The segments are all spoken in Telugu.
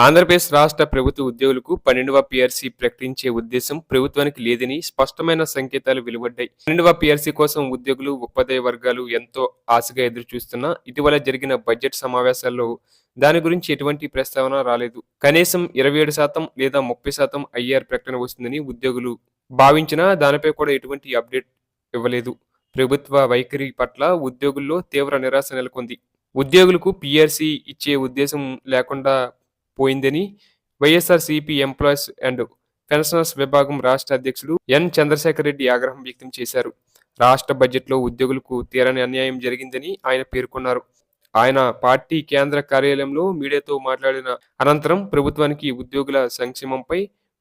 ఆంధ్రప్రదేశ్ రాష్ట్ర ప్రభుత్వ ఉద్యోగులకు పన్నెండవ పిఆర్సీ ప్రకటించే ఉద్దేశం ప్రభుత్వానికి లేదని స్పష్టమైన సంకేతాలు వెలువడ్డాయి. పన్నెండవ పిఆర్సీ కోసం ఉద్యోగులు ఉపాధ్యాయ వర్గాలు ఎంతో ఆశగా ఎదురు చూస్తున్నా ఇటీవల జరిగిన బడ్జెట్ సమావేశాల్లో దాని గురించి ఎటువంటి ప్రస్తావన రాలేదు. కనీసం ఇరవై ఏడు శాతం లేదా ముప్పై శాతం ఐఆర్ ప్రకటన వస్తుందని ఉద్యోగులు భావించినా దానిపై కూడా ఎటువంటి అప్డేట్ ఇవ్వలేదు. ప్రభుత్వ వైఖరి పట్ల ఉద్యోగుల్లో తీవ్ర నిరాశ నెలకొంది. ఉద్యోగులకు పిఆర్సీ ఇచ్చే ఉద్దేశం లేకుండా పోయిందని YSR CP employees and pensioners విభాగం రాష్ట్ర అధ్యక్షుడు ఎన్ చంద్రశేఖర్ రెడ్డి ఆగ్రహం వ్యక్తం చేశారు. రాష్ట్ర బడ్జెట్లో ఉద్యోగులకు తీరని అన్యాయం జరిగిందని ఆయన పేర్కొన్నారు. ఆయన పార్టీ కేంద్ర కార్యాలయంలో మీడియాతో మాట్లాడిన అనంతరం ప్రభుత్వానికి ఉద్యోగుల సంక్షేమంపై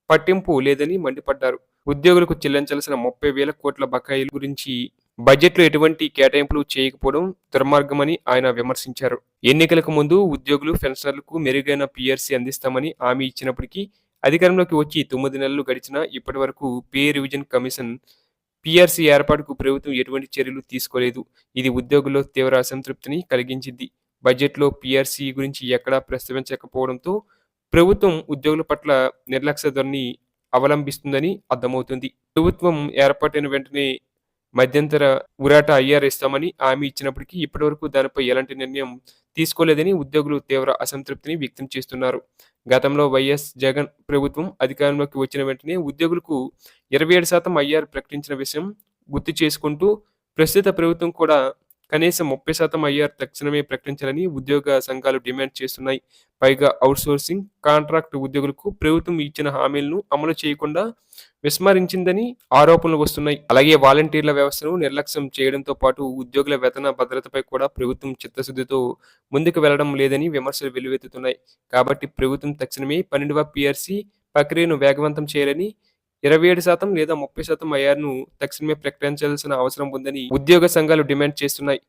పట్టింపు లేదని మండిపడ్డారు. ఉద్యోగులకు చెల్లించాల్సిన ముప్పై వేల కోట్ల బకాయిల గురించి బడ్జెట్లో ఎటువంటి కేటాయింపులు చేయకపోవడం దుర్మార్గమని ఆయన విమర్శించారు. ఎన్నికలకు ముందు ఉద్యోగులు పెన్షనర్లకు మెరుగైన పిఆర్సీ అందిస్తామని హామీ ఇచ్చినప్పటికీ అధికారంలోకి వచ్చి తొమ్మిది నెలలు గడిచినా ఇప్పటి వరకు పే రివిజన్ కమిషన్ పిఆర్సీ ఏర్పాటుకు ప్రభుత్వం ఎటువంటి చర్యలు తీసుకోలేదు. ఇది ఉద్యోగుల్లో తీవ్ర అసంతృప్తిని కలిగించింది. బడ్జెట్లో పిఆర్సీ గురించి ఎక్కడా ప్రస్తావించకపోవడంతో ప్రభుత్వం ఉద్యోగుల పట్ల నిర్లక్ష్య ధోరణి అవలంబిస్తుందని అర్థమవుతుంది. ప్రభుత్వం ఏర్పాటైన వెంటనే మధ్యంతర ఉరాట ఐఆర్ ఇస్తామని హామీ ఇచ్చినప్పటికీ ఇప్పటివరకు దానిపై ఎలాంటి నిర్ణయం తీసుకోలేదని ఉద్యోగులు తీవ్ర అసంతృప్తిని వ్యక్తం చేస్తున్నారు. గతంలో వైఎస్ జగన్ ప్రభుత్వం అధికారంలోకి వచ్చిన వెంటనే ఉద్యోగులకు ఇరవై ఏడు శాతం ఐఆర్ ప్రకటించిన విషయం గుర్తు చేసుకుంటూ ప్రస్తుత ప్రభుత్వం కూడా కనీసం ముప్పై శాతం ఐఆర్ తక్షణమే ప్రకటించాలని ఉద్యోగ సంఘాలు డిమాండ్ చేస్తున్నాయి. పైగా అవుట్సోర్సింగ్ కాంట్రాక్ట్ ఉద్యోగులకు ప్రభుత్వం ఇచ్చిన హామీలను అమలు చేయకుండా విస్మరించిందని ఆరోపణలు వస్తున్నాయి. అలాగే వాలంటీర్ల వ్యవస్థను నిర్లక్ష్యం చేయడంతో పాటు ఉద్యోగుల వేతన భద్రతపై కూడా ప్రభుత్వం చిత్తశుద్ధితో ముందుకు వెళ్ళడం లేదని విమర్శలు వెల్లువెత్తుతున్నాయి. కాబట్టి ప్రభుత్వం తక్షణమే పన్నెండవ పిఆర్సీ ప్రక్రియను వేగవంతం చేయాలని ఇరవై ఏడు శాతం లేదా ముప్పై శాతం ఐఆర్ను తక్షణమే ప్రకటించాల్సిన అవసరం ఉందని ఉద్యోగ సంఘాలు డిమాండ్ చేస్తున్నాయి.